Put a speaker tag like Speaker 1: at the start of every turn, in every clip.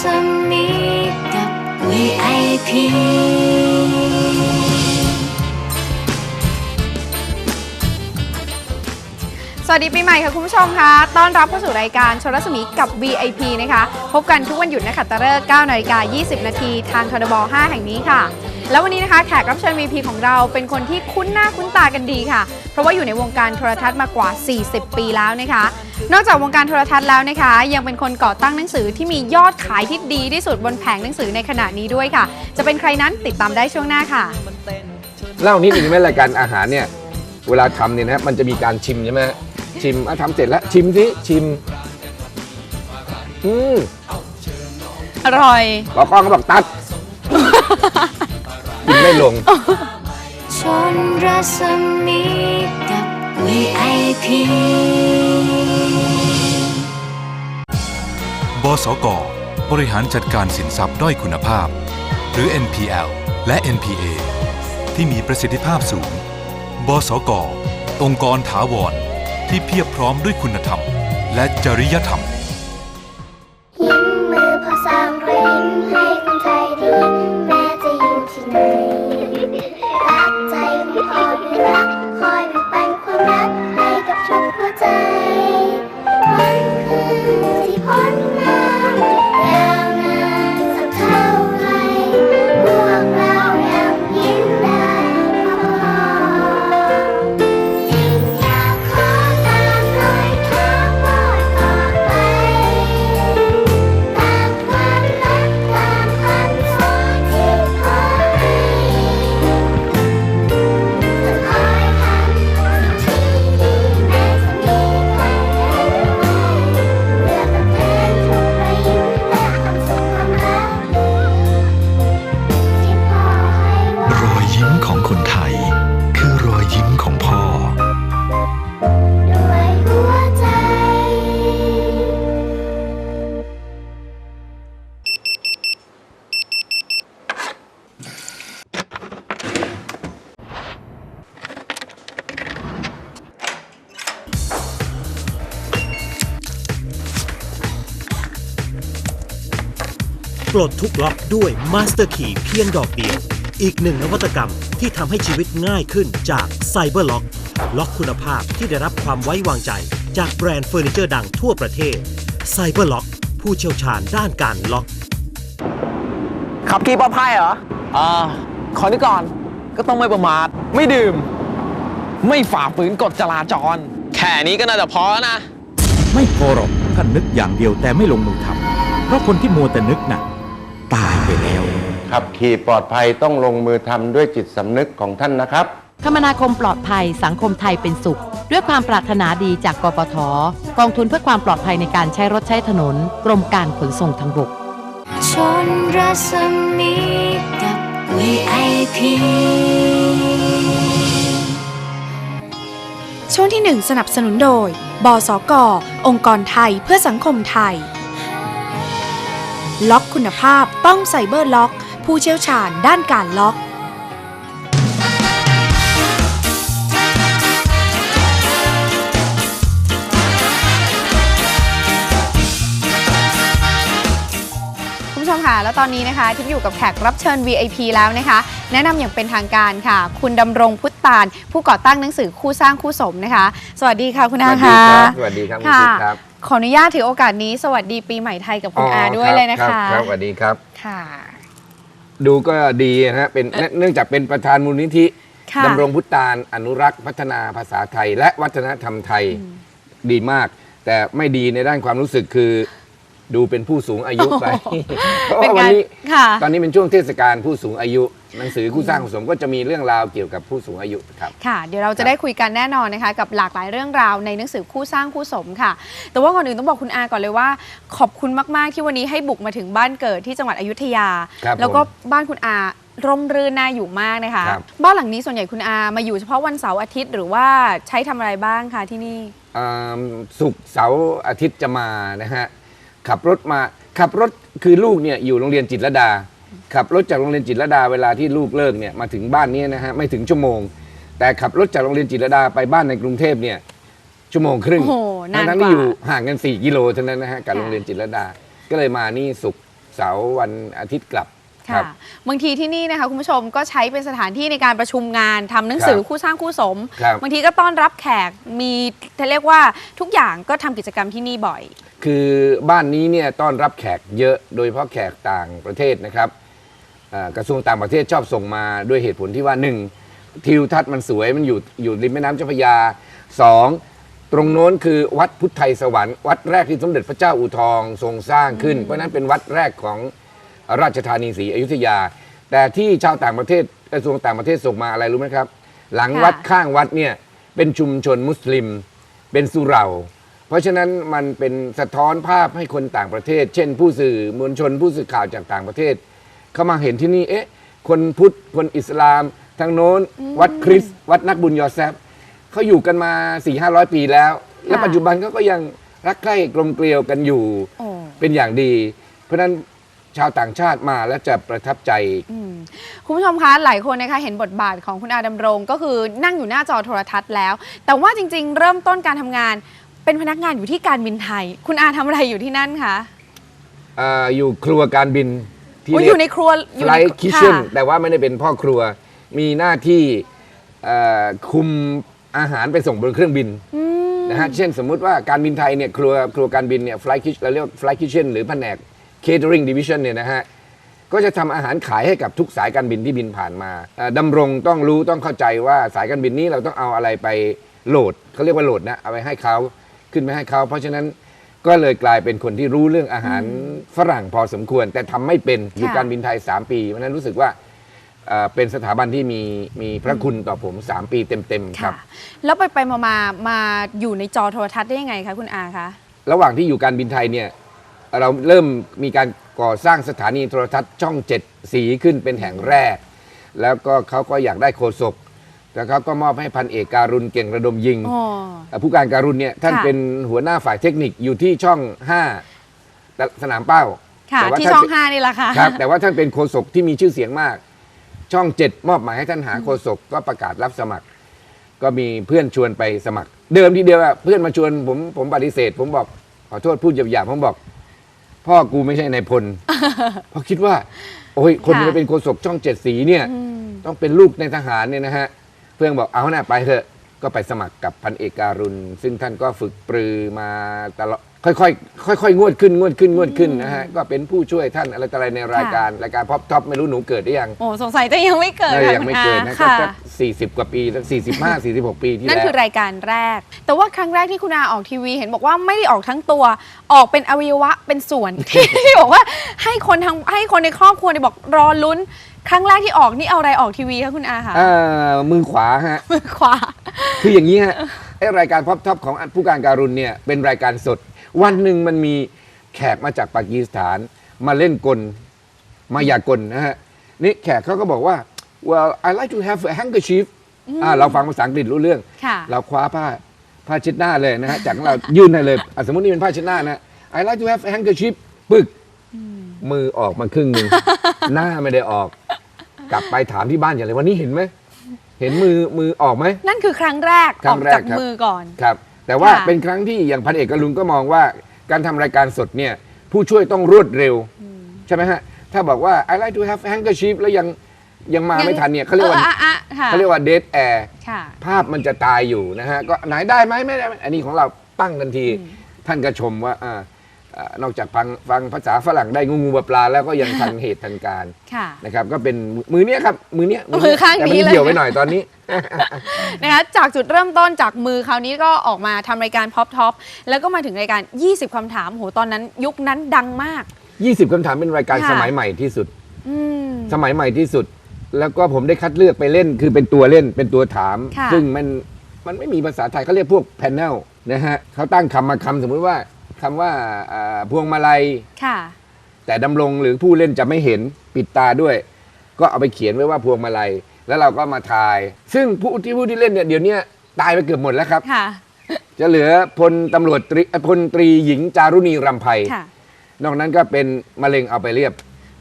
Speaker 1: ศมีกับ VIP
Speaker 2: สวัสดีปีใหม่ค่ะคุณผู้ชมคะ ต้อนรับเข้าสู่รายการชนรัศมีกับ VIP นะคะ พบกันทุกวันหยุดนะคะตะเลิก9นาฬิกา20 นาทีทางทรบ5 แห่งนี้ค่ะ แล้ววันนี้นะคะแขกรับเชิญ VIP ของเราเป็นคนที่คุ้นหน้าคุ้นตากันดีค่ะ เพราะว่าอยู่ในวงการโทรทัศน์มากว่า 40 ปีแล้วนะคะ นอกจากวงการโทรทัศน์แล้วนะคะ ยังเป็นคนก่อตั้งหนังสือที่มียอดขายที่ดีที่สุดบนแผงหนังสือในขณะนี้ด้วยค่ะ จะเป็นใครนั้นติดตามได้ช่วงหน้าค่ะ
Speaker 3: เล่านิดหนึ่งไหมรายการอาหารเนี่ยเวลาทำเนี่ยนะมันจะมีการชิมใช่ไหมฮะชิมอะทำเสร็จแล้วชิมสิชิมอืม
Speaker 2: อร่อย
Speaker 3: รอกล้องก็บอกตัดกินไม่ลง
Speaker 1: ชนรัศมีกับ VIP
Speaker 4: บสก บริหารจัดการสินทรัพย์ด้อยคุณภาพ หรือ NPL และ NPA ที่มีประสิทธิภาพสูง บสก องค์กรถาวร ที่เพียบพร้อมด้วยคุณธรรม และจริยธรรม
Speaker 5: ยิ้ม
Speaker 6: ปลดทุกล็อกด้วย Master Key เพียงดอกเดียว อีกหนึ่งนวัตกรรมที่ทำให้ชีวิตง่ายขึ้นจาก Cyber Lock ล็อกคุณภาพที่ได้รับความไว้วางใจ จากแบรนด์เฟอร์นิเจอร์ดังทั่วประเทศ Cyber Lock ผู้เชี่ยวชาญด้านการล็อก
Speaker 7: ขับขี่ปลอดภัยเหรอ อ่า ขอนึกก่อน ก็ต้องไม่ประมาท ไม่ดื่ม ไม่ฝ่าฝืนกฎจราจร แค่นี้ก็น่าจะพอแล้วนะ
Speaker 8: ไม่พอหรอกท่านนึกอย่างเดียวแต่ไม่ลงมือทำเพราะคนที่มัวแต่นึกน่ะ ตายไปแล้ว
Speaker 9: ขับขี่ปลอดภัยต้องลงมือทำด้วยจิตสำนึกของท่านนะครับ
Speaker 10: คมนาคมปลอดภัยสังคมไทยเป็นสุข ด้วยความปรารถนาดีจากกปทกองทุนเพื่อความปลอดภัยในการใช้รถใช้ถนน กรมการขนส่งทางบก
Speaker 1: ชนรัศมีกับ VIP
Speaker 2: ช่วงที่ 1 สนับสนุนโดย บสก องค์กรไทยเพื่อสังคมไทย ล็อกคุณภาพต้องไซเบอร์ล็อก ผู้เชี่ยวชาญด้านการล็อกคุณผู้ชมค่ะแล้วตอนนี้นะคะทิพย์อยู่กับแขกรับเชิญ VIP แล้วนะคะ แนะนำอย่างเป็นทางการค่ะ คุณดำรงพุทธตานผู้ก่อตั้งหนังสือคู่สร้างคู่สมนะคะ สวัสดีค่ะคุณ
Speaker 3: ส
Speaker 2: อา
Speaker 3: วัสดี
Speaker 2: ค่ะ
Speaker 3: ครับสวัสดีครับคุณ
Speaker 2: ค่ะ
Speaker 3: จิ๊บครับ
Speaker 2: ขออนุญาตถือโอกาสนี้สวัสดีปีใหม่ไทยกับคุณอาด้วย
Speaker 3: รับ
Speaker 2: เลยนะคะ
Speaker 3: รับครับสวัสดีครับ
Speaker 2: ค่ะ
Speaker 3: ดูก็ดีนะฮะเป็นเนื่องจากเป็นประธานมูลนิธิ
Speaker 2: ค่ะ
Speaker 3: ดำรงพุทธานอนุรักษ์พัฒนาภาษาไทย และวัฒนธรรมไทยดีมาก แต่ไม่ดีในด้านความรู้สึกคือ ดูเป็นผู้สูงอายุไปเพราะ
Speaker 2: เป็น
Speaker 3: ว่าวั
Speaker 2: กานร
Speaker 3: นี้
Speaker 2: ค่ะ
Speaker 3: ตอนนี้เป็นช่วงเทศกาลผู้สูงอายุ หนังสือคู่สร้างคู่สมก็จะมีเรื่องราวเกี่ยวกับผู้สูงอายุครับ
Speaker 2: ค่ะเดี๋ยวเราจะได้คุยกันแน่นอนนะคะ กับหลากหลายเรื่องราวในหนังสือคู่สร้างคู่สมค่ะ แต่ว่าก่อนอื่นต้องบอกคุณอาก่อนเลยว่า ขอบคุณมากๆที่วันนี้ให้บุกมาถึงบ้านเกิดที่จังหวัดอยุธยา
Speaker 3: ครับ
Speaker 2: แล้วก็
Speaker 3: ผม
Speaker 2: บ้านคุณอาร่มรื่นน่าอยู่มากนะคะ
Speaker 3: ครับ
Speaker 2: บ้านหลังนี้ส่วนใหญ่คุณอามาอยู่เฉพาะวันเสาร์อาทิตย์หรือว่าใช้ทำอะไรบ้างคะที่นี่
Speaker 3: อ่าศุกร์เสาร์อาทิตย์จะมานะฮะ ขับรถมาขับรถคือลูกเนี่ยอยู่โรงเรียนจิตรลดา ขับรถจากโรงเรียนจิตรลดาเวลาที่ลูกเลิกเนี่ยมาถึงบ้านเนี้นะฮะไม่ถึงชั่วโมง แต่ขับรถจากโรงเรียนจิตรลดาไปบ้านในกรุงเทพเนี่ยชั่วโมงครึ่ง
Speaker 2: โอ้โหนาน
Speaker 3: ทั้งๆ
Speaker 2: กว่า
Speaker 3: ที่อยู่ห่างกัน 4 กิโลเท่านั้นนะฮะกับโรงเรียนจิตรลดา ก็เลยมานี่ศุกร์เสาร์วันอาทิตย์กลับ ค
Speaker 2: ค่ะ
Speaker 3: รับ
Speaker 2: บางทีที่นี่นะคะคุณผู้ชมก็ใช้เป็นสถานที่ในการประชุมงานทำหนังสือ
Speaker 3: ครับ
Speaker 2: คู่สร้างคู่สม
Speaker 3: ครับ
Speaker 2: บางทีก็ต้อนรับแขกมีจะเรียกว่าทุกอย่างก็ทำกิจกรรมที่นี่บ่อย
Speaker 3: คือบ้านนี้เนี่ยต้อนรับแขกเยอะโดยเฉพาะแขกต่างประเทศนะครับอ่ากระทรวงต่างประเทศชอบส่งมาด้วยเหตุผลที่ว่าหนึ่งทิวทัศน์มันสวยมันอยู่อยู่ริมแม่น้ำเจ้าพระยาสองตรงโน้นคือวัดพุทธไทยสวรรค์วัดแรกที่สมเด็จพระเจ้าอู่ทองทรงสร้างขึ้น เพราะฉะนั้นเป็นวัดแรกของ ราชธานีศรีอยุธยา แต่ที่ชาวต่างประเทศกระทรวงต่างประเทศส่งมาอะไรรู้ไหมครับ หลัง
Speaker 2: ค่ะ
Speaker 3: วัดข้างวัดเนี่ยเป็นชุมชนมุสลิม เป็นสุเหร่า เพราะฉะนั้นมันเป็นสะท้อนภาพให้คนต่างประเทศ เช่น ผู้สื่อมวลชนผู้สื่อข่าวจากต่างประเทศ เข้ามาเห็นที่นี่เอ๊ะ คนพุทธคนอิสลามทางโน้น วัดคริสต์วัดนักบุญยอแซฟเขาอยู่กันมา4ี่ห้าร้อยปีแล้ว และปัจจุบันเขาก็ยังรักใคร่กลมเกลียวกันอยู่
Speaker 2: โอ้
Speaker 3: เป็นอย่างดี เพราะฉะนั้น ชาวต่างชาติมาแล้วจะประทับใจ
Speaker 2: อืมคุณผู้ชมคะหลายคนนะคะเห็นบทบาทของคุณอาดำรงก็คือนั่งอยู่หน้าจอโทรทัศน์แล้ว แต่ว่าจริง ๆ เริ่มต้นการทำงาน เป็นพนักงานอยู่ที่การบินไทย คุณอาทำอะไรอยู่ที่นั่นคะ
Speaker 3: อ่าอยู่ครัวการบินที่
Speaker 2: โอ้ย
Speaker 3: เรี
Speaker 2: อยยู่ในครัวอยู่
Speaker 3: ไฟ
Speaker 2: ใน
Speaker 3: คิเช่น
Speaker 2: ค่ะ
Speaker 3: แต่ว่าไม่ได้เป็นพ่อครัว มีหน้าที่เอ่อคุมอาหารไปส่งบนเครื่องบิน
Speaker 2: อืม
Speaker 3: นะฮะเช่นสมมุติว่าการบินไทยเนี่ยครัวครัวการบินเนี่ย flight kitchen เราเรียกว่า flight kitchen หรือแผนก catering division เนี่ยนะฮะก็จะทำอาหารขายให้กับทุกสายการบินที่บินผ่านมาเอ่อดำรงต้องรู้ต้องเข้าใจว่าสายการบินนี้เราต้องเอาอะไรไปโหลดเขาเรียกว่าโหลดนะเอาไปให้เขาขึ้นไปให้เขาเพราะฉะนั้นก็เลยกลายเป็นคนที่รู้เรื่องอาหารฝรั่งพอสมควร แต่ทำไม่เป็นอยู่
Speaker 2: ค่ะ
Speaker 3: การบินไทย 3 ปีเพราะฉะนั้นรู้สึกว่าเอ่อเป็นสถาบันที่มีมีพระคุณต่อผม 3 ปีเต็มๆครับ
Speaker 2: ค่ะแล้วไปไปมามามาอยู่ในจอโทรทัศน์ได้ยังไงคะคุณอาคะ
Speaker 3: ระหว่างที่อยู่การบินไทยเนี่ย เราเริ่มมีการก่อสร้างสถานีโทรทัศน์ช่องเจ็ดสีขึ้นเป็นแห่งแรก แล้วก็เขาก็อยากได้โฆษกแล้วเขาก็มอบให้พันเอกการุณเก่งระดมยิง
Speaker 2: อ๋อ
Speaker 3: เอ่อผู้การการุณเนี่ยท่าน
Speaker 2: ค่ะ
Speaker 3: เป็นหัวหน้าฝ่ายเทคนิคอยู่ที่ช่อง5แต่สนามเป้า
Speaker 2: ค่ะ
Speaker 3: แต่ว่า
Speaker 2: ที่
Speaker 3: ท่าน
Speaker 2: ช่อง
Speaker 3: เป็น
Speaker 2: ห้านี่แหละค่ะ
Speaker 3: ครับแต่ว่าท่านเป็นโฆษกที่มีชื่อเสียงมาก ช่องเจ็ดมอบหมายให้ท่านหาโฆษกก็ประกาศรับสมัคร ก็มีเพื่อนชวนไปสมัคร เดิมทีเดียวอะเพื่อนมาชวนผมผมปฏิเสธ ผมบอกขอโทษพูดหยาบๆผมบอก พ่อกูไม่ใช่นายพล เพราะคิดว่า โอ้ยคน
Speaker 2: ค่ะ
Speaker 3: จะเป็นโฆษกช่องเจ็ดสีเนี่ย
Speaker 2: อืม
Speaker 3: ต้องเป็นลูกในทหารเนี่ยนะฮะ เพื่อนบอกเอาหน้าไปเถอะ ก็ไปสมัครกับพันเอกการุณ ซึ่งท่านก็ฝึกปรือมาตลอดค่อยๆค่อยๆงวดขึ้นงวดขึ้นงวดขึ้นนะฮะก็เป็นผู้ช่วยท่านอะไรต่ออะไรในรายการรายการพ็อปท็อปไม่รู้หนูเกิดหรือยัง
Speaker 2: โอ้สงสัยจะยังไม่เกิด
Speaker 3: เออ
Speaker 2: ค่ะ
Speaker 3: ยัง
Speaker 2: คุณ
Speaker 3: ไม่
Speaker 2: อา
Speaker 3: เกิดนะก็
Speaker 2: ค่ะ
Speaker 3: สักสี่สิบกว่าปีสี่สิบห้าสี่สิบหกปีที่
Speaker 2: นั่น
Speaker 3: แล้ว
Speaker 2: คือรายการแรก แต่ว่าครั้งแรกที่คุณอาออกทีวี เห็นบอกว่าไม่ได้ออกทั้งตัว ออกเป็นอวัยวะเป็นส่วน ที่บอกว่าให้คนทางให้คนในครอบครัวเนี่ยบอกรอลุ้น ครั้งแรกที่ออกนี่เอาอะไรออกทีวีคะคุณอาคะ
Speaker 3: เอ่อมือขวาฮะ
Speaker 2: มือขวา
Speaker 3: คืออย่างนี้ฮะไอรายการพ็อปท็อปของผู้การการุณเนี่ยเป็นรายการสด วันหนึ่งมันมีแขกมาจากปากีสถาน มาเล่นกลมายากลนะฮะนี่แขกเขาก็บอกว่า well I like to have a handkerchief อ่าเราฟังภาษาอังกฤษรู้เรื่อง
Speaker 2: ค่ะ
Speaker 3: เราคว้าผ้าผ้าเช็ดหน้าเลยนะฮะ จากเรายื่นให้เลยอะสมมตินี่เป็นผ้าเช็ดหน้านะ I like to have a handkerchief ปึก มือออกมาครึ่งหนึ่ง หน้าไม่ได้ออก กลับไปถามที่บ้านอย่างไรวันนี้เห็นไหม เห็นมือมือออกไหม
Speaker 2: นั่นคือครั้งแรก
Speaker 3: ครั้
Speaker 2: อองก
Speaker 3: แรก
Speaker 2: จาก
Speaker 3: ครับ
Speaker 2: มือก่อน
Speaker 3: ครับ แต่ว่า
Speaker 2: ค่ะ
Speaker 3: เป็นครั้งที่อย่างพันเอกกรุณก็มองว่าการทำรายการสดเนี่ยผู้ช่วยต้องรวดเร็ว ใช่ไหมฮะ ถ้าบอกว่า I like to have handkerchief แล้วยังยังมาไม่ทันเนี่ยเขาเรียกว่า
Speaker 2: อออะอะค่ะ
Speaker 3: เขาเรียกว่า dead air
Speaker 2: ค่ะ
Speaker 3: ภาพมันจะตายอยู่นะฮะ ก็ไหนได้ไหมไม่ได้ไหมอันนี้ของเราปั้งทันที ท่านก็ชมว่าอ่าอ่า นอกจากฟังฟังภาษาฝรั่งได้งูงูปลาปลาแล้วก็ยังทันเหตุทันการ
Speaker 2: ค่ะ
Speaker 3: นะครับ ก็เป็นมือเนี้ยครับ มือเนี้ย
Speaker 2: มือข้างนี้
Speaker 3: แต่มัน
Speaker 2: เลย
Speaker 3: เหี่ยวไปหน่อยตอนนี้
Speaker 2: นะคะจากจุดเริ่มต้นจากมือคราวนี้ก็ออกมาทำรายการพ็อปท็อปแล้วก็มาถึงรายการ 20คำถามโหตอนนั้นยุคนั้นดังมาก
Speaker 3: 20คำถามเป็นรายการ
Speaker 2: ค่ะ
Speaker 3: สมัยใหม่ที่สุด
Speaker 2: อืม
Speaker 3: สมัยใหม่ที่สุด แล้วก็ผมได้คัดเลือกไปเล่นคือเป็นตัวเล่นเป็นตัวถาม
Speaker 2: ค่ะ
Speaker 3: ซึ่งมันมันไม่มีภาษาไทยเขาเรียกพวกแพนเนลนะฮะเขาตั้งคำมาคำสมมุติว่า คำว่าอ่าพวงมาลัย
Speaker 2: ค่ะ
Speaker 3: แต่ดำรงหรือผู้เล่นจะไม่เห็นปิดตาด้วย ก็เอาไปเขียนไว้ว่าพวงมาลัย แล้วเราก็มาทาย ซึ่งผู้ที่ผู้ที่เล่นเนี่ยเดี๋ยวนี้ตายไปเกือบหมดแล้วครับ
Speaker 2: ค่ะ
Speaker 3: จะเหลือพลตำรวจตรีเอ่อพลตรีหญิงจารุณีรำไพ
Speaker 2: ค่ะ
Speaker 3: นอกนั้นก็เป็นมะเร็งเอาไปเรียบ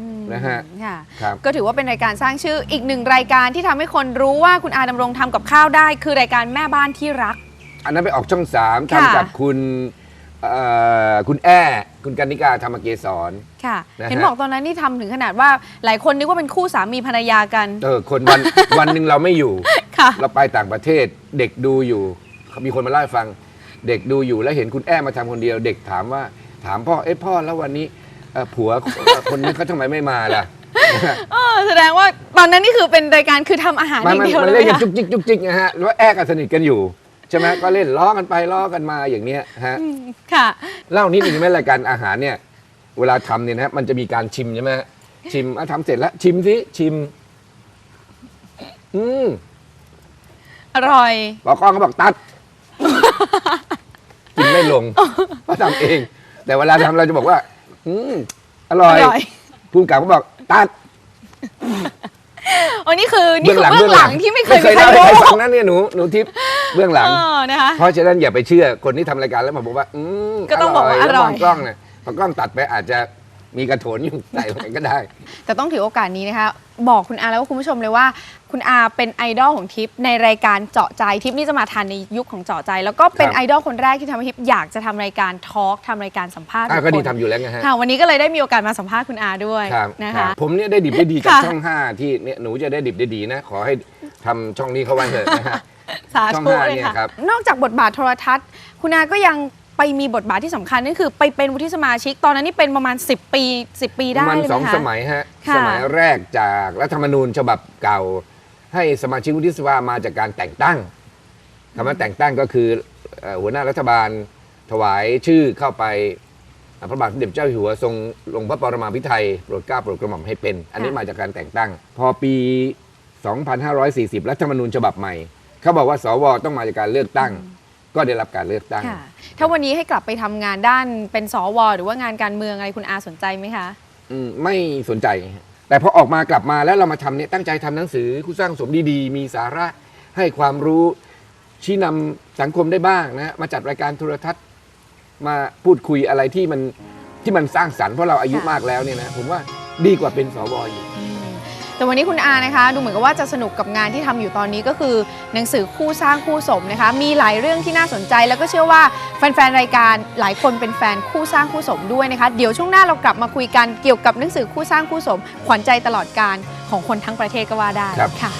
Speaker 2: อืม
Speaker 3: นะฮะ
Speaker 2: ค่ะ
Speaker 3: ครับ
Speaker 2: ก็ถือว่าเป็นรายการสร้างชื่ออีกหนึ่งรายการที่ทำให้คนรู้ว่าคุณอาดำรงทำกับข้าวได้ คือรายการแม่บ้านที่รัก
Speaker 3: อันนั้นไปออกช่องสาม
Speaker 2: ค่ะ
Speaker 3: ทำกับคุณ เอ่อคุณแอ้คุณกันนิกาธรรมเกศร
Speaker 2: ค่ะ
Speaker 3: นะฮะ
Speaker 2: เห็นบอกตอนนั้นนี่ทำถึงขนาดว่าหลายคนนึกว่าเป็นคู่สามีภรรยากัน
Speaker 3: เออคนวัน วันหนึ่งเราไม่อยู่
Speaker 2: ค่ะ
Speaker 3: เราไปต่างประเทศเด็กดูอยู่เขามีคนมาเล่าให้ฟัง เด็กดูอยู่แล้วเห็นคุณแอ้มาทำคนเดียว เด็กถามว่าถามพ่อเอ้พ่อแล้ววันนี้เอ่อผัว คนนี้เขาทำไมไม่มาล่ะ
Speaker 2: เออแสดงว่าตอนนั้นนี่คือเป็นรายการคือทำอาหารอ
Speaker 3: มัน
Speaker 2: ย่าง
Speaker 3: มัน
Speaker 2: เดียว
Speaker 3: มัน
Speaker 2: เลย
Speaker 3: เล่นกัน
Speaker 2: ค่ะ
Speaker 3: จุกจิกจุกจิกนะฮะแล้วแอ้กันสนิทกันอยู่ ใช่ไหมก็เล่นล้อกันไปล้อกันมาอย่างเนี้ยฮะ
Speaker 2: ค่ะ
Speaker 3: เล่านิดหนึ่งไหมรายการอาหารเนี่ย เวลาทำเนี่ยนะฮะมันจะมีการชิมใช่ไหมฮะชิมอะทำเสร็จแล้วชิมสิชิม อืม
Speaker 2: อร่อย
Speaker 3: บอกกล้องเขาบอกตัด กินไม่ลงเพราะทำเอง แต่เวลาทำเราจะบอกว่า อืมอร่อย
Speaker 2: อร่อย
Speaker 3: ภูมิกับเขาบอกตัด
Speaker 2: โอ้นี่คือนี่คือเบื้องหลังที่ไม่เคยมีใคร
Speaker 3: เล่าให้
Speaker 2: รู้
Speaker 3: ใครฟังนะเนี่ยหนูหนูทิพย์เบื้องหลัง
Speaker 2: เออนะคะ
Speaker 3: เพราะฉะนั้นอย่าไปเชื่อคนที่ทำรายการแล้วมาบอกว่า อืม
Speaker 2: ก็ต้องบอกว่าอร่อย
Speaker 3: แล้วมงกล้องเนี่ยพอกล้องตัดไปอาจจะ มีกระโถนอยู่ใส่ลงไปก็ได้
Speaker 2: แต่ต้องถือโอกาสนี้นะคะ บอกคุณอาแล้วก็คุณผู้ชมเลยว่า คุณอาเป็นไอดอลของทิปในรายการเจาะใจทิปนี่จะมาทันในยุคของเจาะใจ แล้วก็เป็น
Speaker 3: ครับ
Speaker 2: ไอดอลคนแรกที่ทำให้ทิปอยากจะทำรายการทอล์กทำรายการสัมภาษณ์
Speaker 3: อะ
Speaker 2: บุค
Speaker 3: ก็
Speaker 2: ค
Speaker 3: ดี
Speaker 2: ล
Speaker 3: ทำอยู่แล้วไงฮะ
Speaker 2: ค่ะวันนี้ก็เลยได้มีโอกาสมาสัมภาษณ์คุณอาด้วย
Speaker 3: ครับ
Speaker 2: นะ
Speaker 3: ครั
Speaker 2: คะ
Speaker 3: บผมเนี่ยได้ดิบได้ดีจาก
Speaker 2: ค่ะ
Speaker 3: ช่องห้าที่เนี่ยหนูจะได้ดิบได้ดีนะ ขอให้ทำช่องนี้เข้าไว้เถอะนะฮะ
Speaker 2: สา
Speaker 3: ช่อง
Speaker 2: ธุ
Speaker 3: ห้า
Speaker 2: เลย
Speaker 3: เนี่ย
Speaker 2: ค่ะ
Speaker 3: ครับ
Speaker 2: นอกจากบทบาทโทรทัศน์ คุณอาก็ยัง ไปมีบทบาทที่สำคัญนั่นคือไปเป็นวุฒิสมาชิก ตอนนั้นนี่เป็นประมาณ 10 ปี 10 ปี
Speaker 3: ป
Speaker 2: ได้
Speaker 3: ระมาณ
Speaker 2: เลยไห
Speaker 3: ส
Speaker 2: ม
Speaker 3: อง
Speaker 2: คะ
Speaker 3: สมัยฮะ
Speaker 2: ค่ะ
Speaker 3: สมัยแรกจากรัฐธรรมนูญฉบับเก่า ให้สมาชิกวุฒิสภามาจากการแต่งตั้งคำว่าแต่งตั้งก็คือเอ่อหัวหน้ารัฐบาลถวายชื่อเข้าไปอะพระบาทสมเด็จเจ้าอยู่หัวทรงลงพระปรมาภิไธยโปรดเกล้าโปรดกระหม่อมให้เป็น อันนี้มาจากการแต่งตั้ง พอปี 2540 รัฐธรรมนูญฉบับใหม่ เขาบอกว่าสวต้องมาจากการเลือกตั้ง ก็ได้รับการเลือกตั้ง
Speaker 2: ค่ะ ถ้าวันนี้ให้กลับไปทำงานด้านเป็นสวหรือว่างานการเมืองอะไรคุณอาสนใจไหมคะ
Speaker 3: อืมไม่สนใจฮะแต่พอออกมากลับมาแล้วเรามาทำเนี่ยตั้งใจทำหนังสือคู่สร้างสมดีๆ มีสาระให้ความรู้ชี้นำสังคมได้บ้างนะฮะมาจัดรายการโทรทัศน์ มาพูดคุยอะไรที่มันที่มันสร้างสรรค์เพราะเราอายุ
Speaker 2: ค่ะ
Speaker 3: มากแล้วเนี่ยนะ ผมว่าดีกว่าเป็นสวอยู่
Speaker 2: แต่วันนี้คุณอานะคะ ดูเหมือนกับว่าจะสนุกกับงานที่ทำอยู่ตอนนี้ก็คือ หนังสือคู่สร้างคู่สมนะคะ มีหลายเรื่องที่น่าสนใจ แล้วก็เชื่อว่าแฟนๆรายการหลายคนเป็นแฟนคู่สร้างคู่สมด้วยนะคะ เดี๋ยวช่วงหน้าเรากลับมาคุยกันเกี่ยวกับหนังสือคู่สร้างคู่สม ขวัญใจตลอดการของคนทั้งประเทศก็ว่าได้
Speaker 3: ครับ
Speaker 2: ค่ะ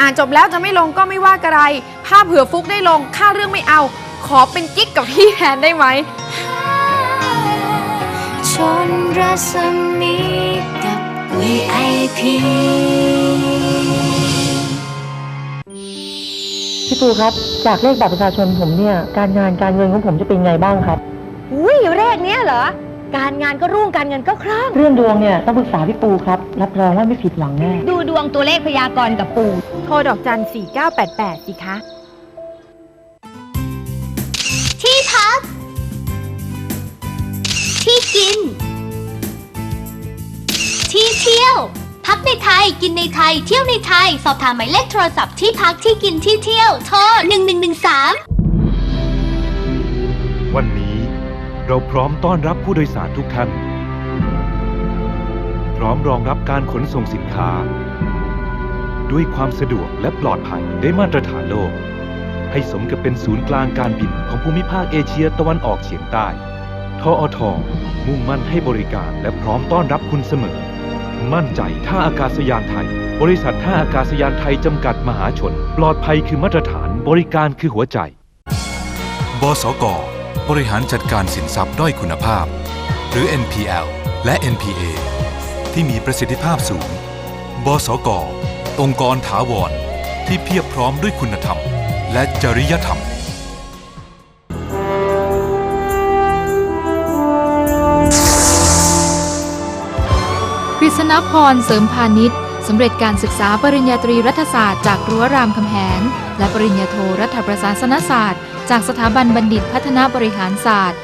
Speaker 2: อ่านจบแล้วจะไม่ลงก็ไม่ว่ากระไร ภาพเผื่อฟุกได้ลง ค่าเรื่องไม่เอา ขอเป็นกิ๊กกับพี่แทนได้ไหม
Speaker 1: ชนรัศมีกับ VIP
Speaker 11: พี่ปูครับ จากเลขบัตรประชาชนผมเนี่ย การงานการเงินของผมจะเป็นไงบ้างครับ
Speaker 12: อุ้ยเลขเนี้ยเหรอ การงานก็รุ่งการเงินก็คล่อง
Speaker 11: เรื่องดวงเนี่ยต้องปรึกษาพี่ปูครับ รับรองว่าไม่ผิดหวังแน่
Speaker 12: ดูดวงตัวเลขพยากรณ์กับปู่โทรดอกจัน 4988 สิคะ
Speaker 5: ที่พัก ที่กินที่ เที่ยว พักในไทย กินในไทย เที่ยวในไทย สอบถามหมายเลขโทรศัพท์ที่พักที่กินที่เที่ยว โทร 1113
Speaker 4: วันนี้เราพร้อมต้อนรับผู้โดยสารทุกท่าน พร้อมรองรับการขนส่งสินค้า ด้วยความสะดวกและปลอดภัยได้มาตรฐานโลก ให้สมกับเป็นศูนย์กลางการบินของภูมิภาคเอเชียตะวันออกเฉียงใต้ ทออทมุ่งมั่นให้บริการและพร้อมต้อนรับคุณเสมอ มั่นใจท่าอากาศยานไทย บริษัทท่าอากาศยานไทยจำกัดมหาชน ปลอดภัยคือมาตรฐานบริการคือหัวใจ บสก บริหารจัดการสินทรัพย์ด้อยคุณภาพ หรือ NPL และ NPA ที่มีประสิทธิภาพสูง บสก องค์กรถาวร ที่เพียบพร้อมด้วยคุณธรรม และจริยธรรม
Speaker 13: นพรเสริมพาณิชย์สำเร็จการศึกษาปริญญาตรีรัฐศาสตร์จากรั้วรามคำแหง และปริญญาโทรัฐประศาสนศาสตร์ จากสถาบันบัณฑิตพัฒนาบริหารศาสตร์